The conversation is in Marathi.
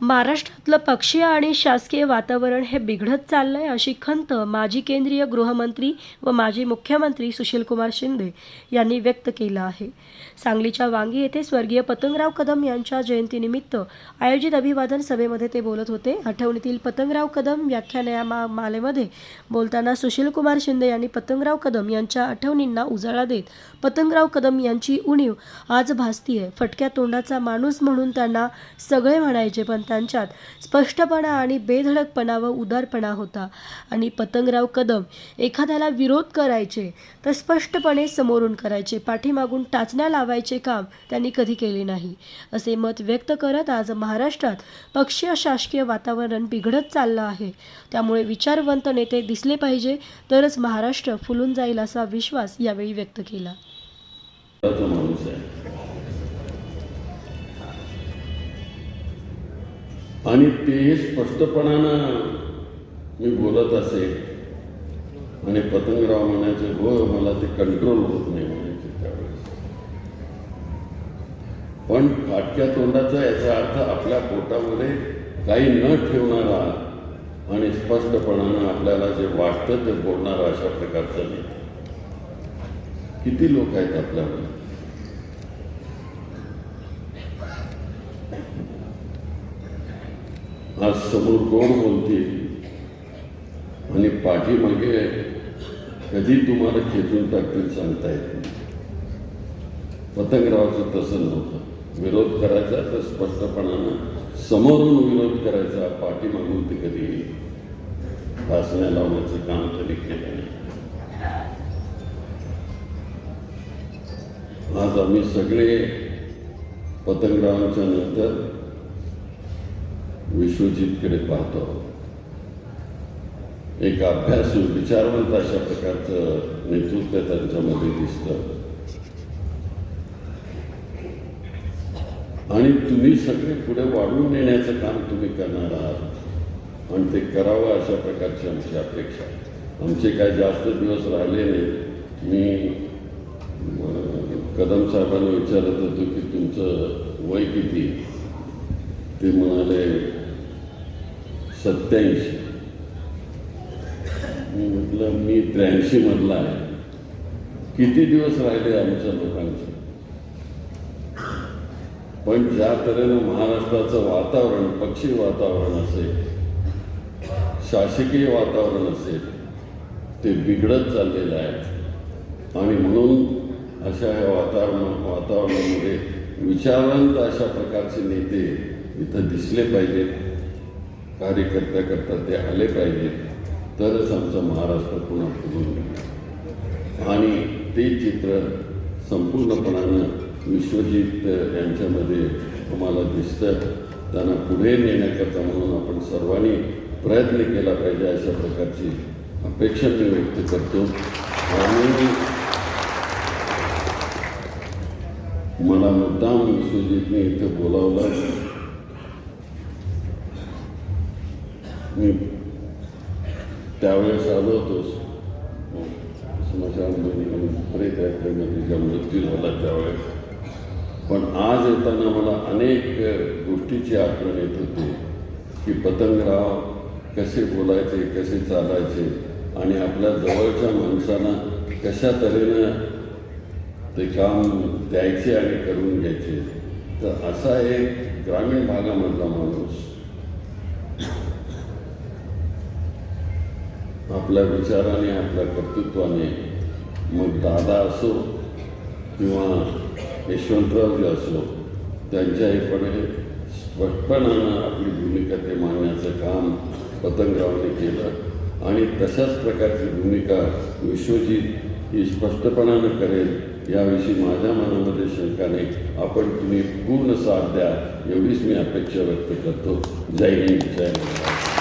महाराष्ट्रातलं पक्षीय आणि शासकीय वातावरण हे बिघडत चाललंय अशी खंत माजी केंद्रीय गृहमंत्री व माजी मुख्यमंत्री सुशीलकुमार शिंदे यांनी व्यक्त केलं आहे. सांगलीच्या वांगी येथे स्वर्गीय पतंगराव कदम यांच्या जयंतीनिमित्त आयोजित अभिवादन सभेमध्ये ते बोलत होते. आठवणीतील पतंगराव कदम व्याख्यान या मा मालेमध्ये बोलताना सुशीलकुमार शिंदे यांनी पतंगराव कदम यांच्या आठवणींना उजाळा देत पतंगराव कदम यांची उणीव आज भासतीये. फटक्या तोंडाचा माणूस म्हणून त्यांना सगळे म्हणायचे पण त्यांच्यात स्पष्टपणा आणि बेधडकपणा व उदारपणा होता. आणि पतंगराव कदम एखाद्याला विरोध करायचे तर स्पष्टपणे समोरून करायचे पाठीमागून टाचण्या लावायचे काम त्यांनी कधी केले नाही असे मत व्यक्त करत आज महाराष्ट्रात पक्षीय शासकीय वातावरण बिघडत चाललं आहे. त्यामुळे विचारवंत नेते दिसले पाहिजे तरच महाराष्ट्र फुलून जाईल असा विश्वास यावेळी व्यक्त केला. आणि ते स्पष्टपणानं मी बोलत असे आणि पतंगराव म्हणायचे हो मला ते कंट्रोल होत नाही म्हणायचे त्यावेळेस. पण फाटक्या तोंडाचा याचा अर्थ आपल्या पोटामध्ये काही न ठेवणारा आणि स्पष्टपणानं आपल्याला जे वाटतं ते बोलणारा अशा प्रकारचा नेता किती लोक आहेत आपल्यामध्ये? आज समोर कोण बोलतील आणि पाठीमागे कधी तुम्हाला खेचून टाकतील सांगता येत नाही. पतंगरावाचं तसं नव्हतं. विरोध करायचा तर स्पष्टपणानं समोरून विरोध करायचा पाठीमागून ते कधी भासण्या लावण्याचं काम तरी केलं नाही. आज आम्ही सगळे पतंगरावांच्या नंतर विश्वजीतकडे पाहतो. एक अभ्यासू विचारवंत अशा प्रकारचं नेतृत्व त्यांच्यामध्ये दिसतं. आणि तुम्ही सगळे पुढे वाढवून नेण्याचं काम तुम्ही करणार आहात. आणि ते करावं अशा प्रकारची आमची अपेक्षा आमचे काय जास्त दिवस राहिले नाही मी कदम साहेबांना विचारत होतो की तुमचं वय किती? ते म्हणाले सत्याऐंशी. मी म्हटलं मी त्र्याऐंशी मधला आहे. किती दिवस राहिले आमच्या लोकांचे? पण ज्या तऱ्हेनं महाराष्ट्राचं वातावरण पक्षी वातावरण असेल शासकीय वातावरण असेल ते बिघडत चाललेलं आहे. आणि म्हणून अशा ह्या वातावरण वातावरणामध्ये विचारवंत अशा प्रकारचे नेते इथं दिसले पाहिजेत. कार्यकर्त्या करता ते आले पाहिजेत तरच आमचा महाराष्ट्र पुन्हा फुलून आणि ते चित्र संपूर्णपणानं विश्वजित यांच्यामध्ये आम्हाला दिसतं. त्यांना पुढे नेण्याकरता म्हणून आपण सर्वांनी प्रयत्न केला पाहिजे अशा प्रकारची अपेक्षा मी व्यक्त करतो. आणि मला मुद्दाम विश्वजितने इथं बोलावलं. मी त्यावेळेस आलो होतो स्मशानभूमीमध्ये प्रेत यात्रेमध्ये तिचा मृत्यू झाला त्यावेळेस पण आज येताना मला अनेक गोष्टीची आठवण येत होती की पतंगराव कसे बोलायचे कसे चालायचे आणि आपल्या जवळच्या माणसांना कशा तऱ्हेनं ते काम द्यायचे आणि करून घ्यायचे तर असा एक ग्रामीण भागामधला माणूस आपल्या विचाराने आपल्या कर्तृत्वाने. मग दादा असो किंवा यशवंतरावजी असो त्यांच्याहीपणे स्पष्टपणानं आपली भूमिका ते मांडण्याचं काम पतंगरावने केलं. आणि तशाच प्रकारची भूमिका विश्वजित ही स्पष्टपणानं करेल याविषयी माझ्या मनामध्ये शंका नाही आपण तुम्ही पूर्ण साथ द्या एवढीच मी अपेक्षा व्यक्त करतो. जय हिंद जय महाराज